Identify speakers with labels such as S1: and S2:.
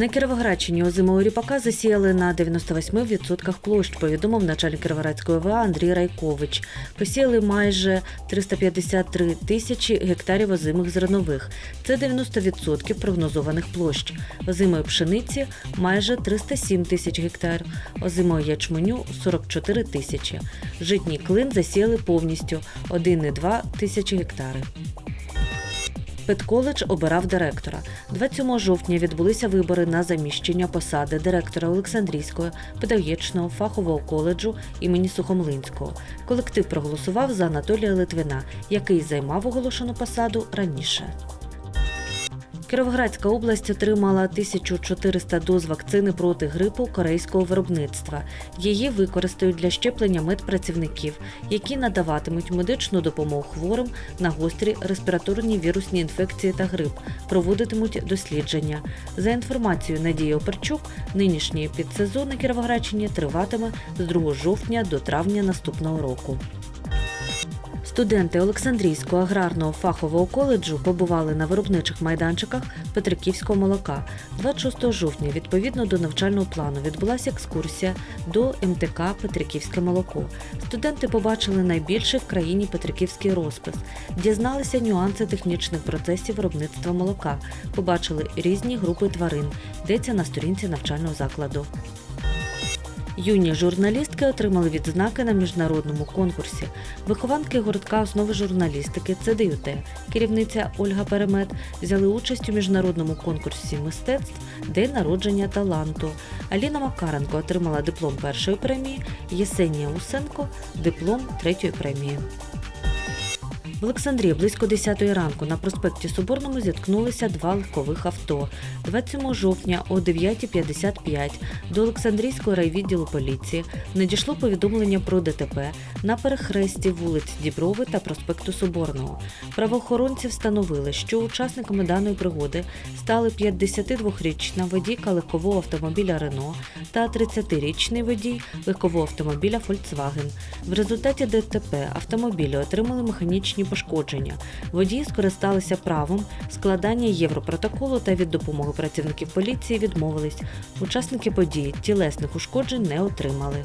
S1: На Кіровоградщині озимого ріпака засіяли на 98% площ, повідомив начальник Кіровоградської ОВА Андрій Райкович. Посіяли майже 353 тисячі гектарів озимих зернових. Це 90% прогнозованих площ. Озимої пшениці майже 307 тисяч гектарів, озимого ячменю 44 тисячі. Житній клин засіяли повністю 1,2 тисячі гектари. Педколедж обирав директора. 27 жовтня відбулися вибори на заміщення посади директора Олександрійського педагогічного фахового коледжу імені Сухомлинського. Колектив проголосував за Анатолія Литвина, який займав оголошену посаду раніше. Кіровоградська область отримала 1400 доз вакцини проти грипу корейського виробництва. Її використають для щеплення медпрацівників, які надаватимуть медичну допомогу хворим на гострі респіраторні вірусні інфекції та грип, проводитимуть дослідження. За інформацією Надії Оперчук, нинішній підсезон на Кіровоградщині триватиме з 2 жовтня до травня наступного року. Студенти Олександрійського аграрного фахового коледжу побували на виробничих майданчиках Петриківського молока. 26 жовтня, відповідно до навчального плану, відбулася екскурсія до МТК Петриківське молоко. Студенти побачили найбільший в країні Петриківський розпис, дізналися нюанси технічних процесів виробництва молока, побачили різні групи тварин. Йдеться на сторінці навчального закладу. Юні журналістки отримали відзнаки на міжнародному конкурсі. Вихованки гуртка основи журналістики ЦДЮТ, керівниця Ольга Перемет, взяли участь у міжнародному конкурсі мистецтв День народження таланту. Аліна Макаренко отримала диплом першої премії, Єсенія Усенко диплом третьої премії. В Олександрії близько 10 ранку на проспекті Соборному зіткнулися два легкових авто. 27 жовтня о 9.55 до Олександрійського райвідділу поліції надійшло повідомлення про ДТП на перехресті вулиць Діброви та проспекту Соборного. Правоохоронці встановили, що учасниками даної пригоди стали 52-річна водійка легкового автомобіля Рено та 30-річний водій легкового автомобіля Volkswagen. В результаті ДТП автомобілі отримали механічні пошкодження. Водії скористалися правом складання європротоколу та від допомоги працівників поліції відмовились. Учасники події тілесних ушкоджень не отримали.